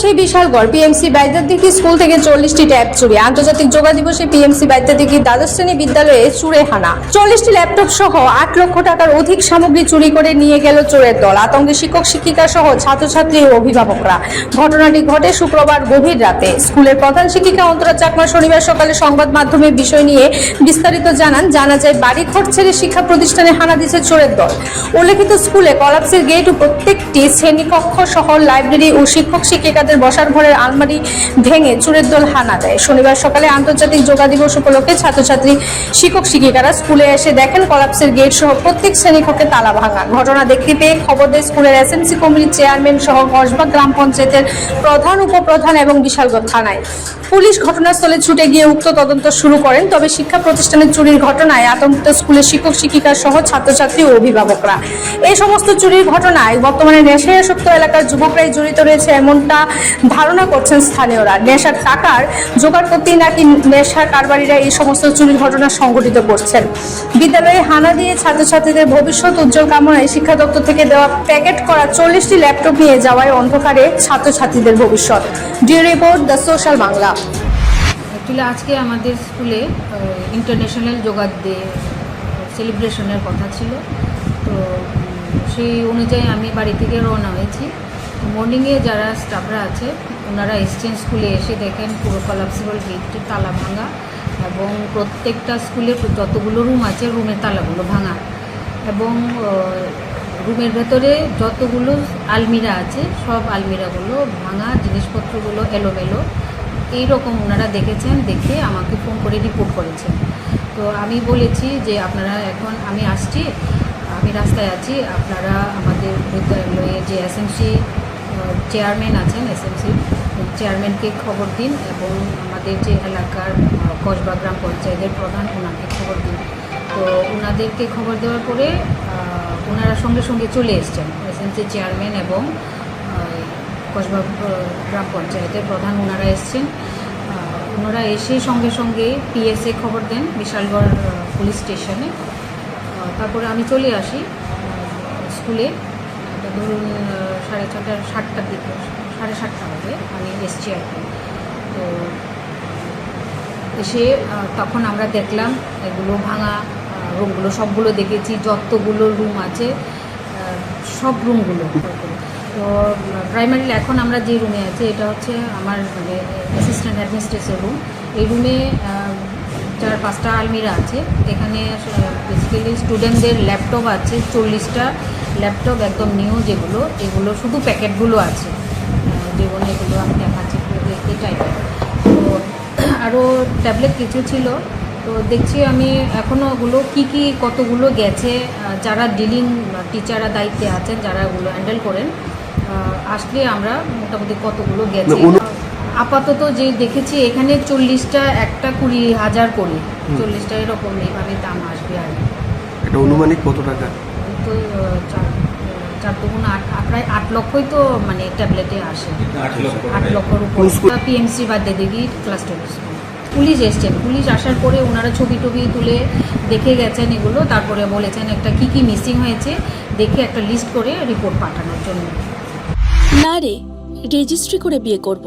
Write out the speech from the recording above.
সেই Bishalgarh PMC বাইদ্যাদিকি school থেকে চল্লিশটি ট্যাব চুরি। আন্তর্জাতিক যোগা দিবসে পিএমসি বাইদ্যাদিকি দ্বাদশ শ্রেণি বিদ্যালয়ে চুরে হানা চল্লিশটি ল্যাপটপ সহ আট লক্ষ টাকার অধিক সামগ্রী চুরি করে নিয়ে গেল চোরের দল। আতঙ্কে শিক্ষক, শিক্ষিকা সহ ছাত্রছাত্রী ও অভিভাবকরা। ঘটনাটি ঘটে শুক্রবার গভীর রাতে। স্কুলের প্রধান শিক্ষিকা অন্তরা চাকমা শনিবার সকালে সংবাদ মাধ্যমে বিষয় নিয়ে বিস্তারিত জানান। জানা যায় বাড়ি ঘর ছেড়ে শিক্ষা প্রতিষ্ঠানে হানা দিচ্ছে চোরের দল। উল্লেখিত স্কুলে কলাপসের গেট ও প্রত্যেকটি শ্রেণীকক্ষ সহ লাইব্রেরি ও শিক্ষক শিক্ষিকাদের বসার ঘরের আলমারি ভেঙে চোরের দল হানা দেয়। শনিবার সকালে আন্তর্জাতিক যোগা দিবস উপলক্ষে ছাত্রছাত্রী, শিক্ষক, শিক্ষিকারা স্কুলে এসে দেখেন কলাপসের গেট সহ প্রত্যেক শ্রেণীকক্ষে তালা ভাঙা। ঘটনা দেখতে পেয়ে খবর দেয় স্কুলের এসএমসি কমিটির চেয়ারম্যান সহ কসবা গ্রাম পঞ্চায়েতের প্রধান, উপপ্রধান এবং বিশালগড় থানায়। পুলিশ ঘটনাস্থলে ছুটে গিয়ে উক্ত তদন্ত শুরু করেন, তবে শিক্ষা প্রতিষ্ঠানের চুরির ঘটনায় আতঙ্কিত স্কুলের শিক্ষক, শিক্ষিকা সহ ছাত্রছাত্রী ও অভিভাবকরা। এই সমস্ত চুরির ঘটনায় বর্তমানে নেশায় আসক্ত এলাকার যুবকরাই জড়িত রয়েছে এমনটা ধারণা করছেন স্থানীয়রা। নেশার টাকার জোগাড় করতেই নাকি নেশার কারবারিরা এই সমস্ত চুরির ঘটনা সংঘটিত করছেন। বিদ্যালয়ে হানা দিয়ে ছাত্রছাত্রীদের ভবিষ্যৎ উজ্জ্বল কামনায় শিক্ষা দপ্তর থেকে দেওয়া প্যাকেট করা চল্লিশটি ল্যাপটপ নিয়ে যাওয়ায় অন্ধকারে ছাত্রছাত্রীদের ভবিষ্যৎ। Due report the social Bangla. Actually আজকে আমাদের স্কুলে ইন্টারন্যাশনাল যোগা ডে সেলিব্রেশনের কথা ছিল। তো সেই অনুযায়ী আমি বাড়ি থেকে রওনা হয়েছি। মর্নিংয়ে যারা স্টাফরা আছে, ওনারা এসছেন স্কুলে এসে দেখেন পুরো কলাপসিবল গেটটি তালা ভাঙা এবং প্রত্যেকটা স্কুলে যতগুলো রুম আছে রুমের তালাগুলো ভাঙা। এবং রুমের ভেতরে যতগুলো আলমিরা আছে, সব আলমিরাগুলো ভাঙা, জিনিসপত্রগুলো এলোমেলো। এইরকম ওনারা দেখেছেন, দেখে আমাকে ফোন করে রিপোর্ট করেছেন। তো আমি বলেছি যে আপনারা এখন, আমি আসছি আমি রাস্তায় আছি, আপনারা আমাদের বিদ্যালয়ে যে এসএমসি চেয়ারম্যান আছেন এসএমসি চেয়ারম্যানকে খবর দিন এবং আমাদের যে এলাকার কসবা গ্রাম পঞ্চায়েতের প্রধান, ওনাকে খবর দিন। তো ওনাদেরকে খবর দেওয়ার পরে ওনারা সঙ্গে সঙ্গে চলে এসছেন। এসএমসি চেয়ারম্যান এবং কসবা গ্রাম পঞ্চায়েতের প্রধান ওনারা এসছেন। ওনারা এসে সঙ্গে সঙ্গে পিএসএ খবর দেন, বিশালগড় পুলিশ স্টেশনে। তারপরে আমি চলে আসি স্কুলে। ধরুন সাড়ে ছটা সাতটার দিকে, সাড়ে সাতটা হবে, আমি এসছি আর কি। তো এসে তখন আমরা দেখলাম এগুলো ভাঙা রুমগুলো, সবগুলো দেখেছি, যতগুলো রুম আছে সব রুমগুলো। তো প্রাইমারিলি এখন আমরা যে রুমে আছি, এটা হচ্ছে আমার মানে অ্যাসিস্ট্যান্ট অ্যাডমিনিস্ট্রেশন রুম এই রুমে চার পাঁচটা আলমিরা আছে। এখানে বেসিক্যালি স্টুডেন্টদের ল্যাপটপ আছে, চল্লিশটা ল্যাপটপ একদম নিউ যেগুলো, এগুলো শুধু প্যাকেটগুলো আছে। যেগুলো এগুলো আমি দেখাচ্ছি এই টাইপের তো আরও ট্যাবলেট কিছু ছিল। তো দেখছি আমি এখনও ওগুলো কী কী, কতগুলো গেছে যারা ডিলিং টিচাররা দায়িত্বে আছেন, যারা ওগুলো হ্যান্ডেল করেন আসলে আমরা মোটামুটি কতগুলো গেছে। আপাতত যে দেখেছি এখানে চল্লিশটা একটা কুড়ি হাজার করে। চল্লিশটা এরকম এইভাবে দাম আসবে আর এটা অনুমানিক কত টাকা? তো চার দুগুণ আট প্রায় আট লক্ষই তো মানে ট্যাবলেটে আসে। আট লক্ষর উপর? পিএমসি বা দেদেগি ক্লাস টেন পুলিশ এসছেন। পুলিশ আসার পরে ওনারা ছবি টবি তুলে দেখে গেছেন এগুলো তারপরে বলেছেন একটা কি কি মিসিং হয়েছে দেখে একটা লিস্ট করে রিপোর্ট পাঠানোর জন্য। না রে রেজিস্ট্রি করে বিয়ে করব।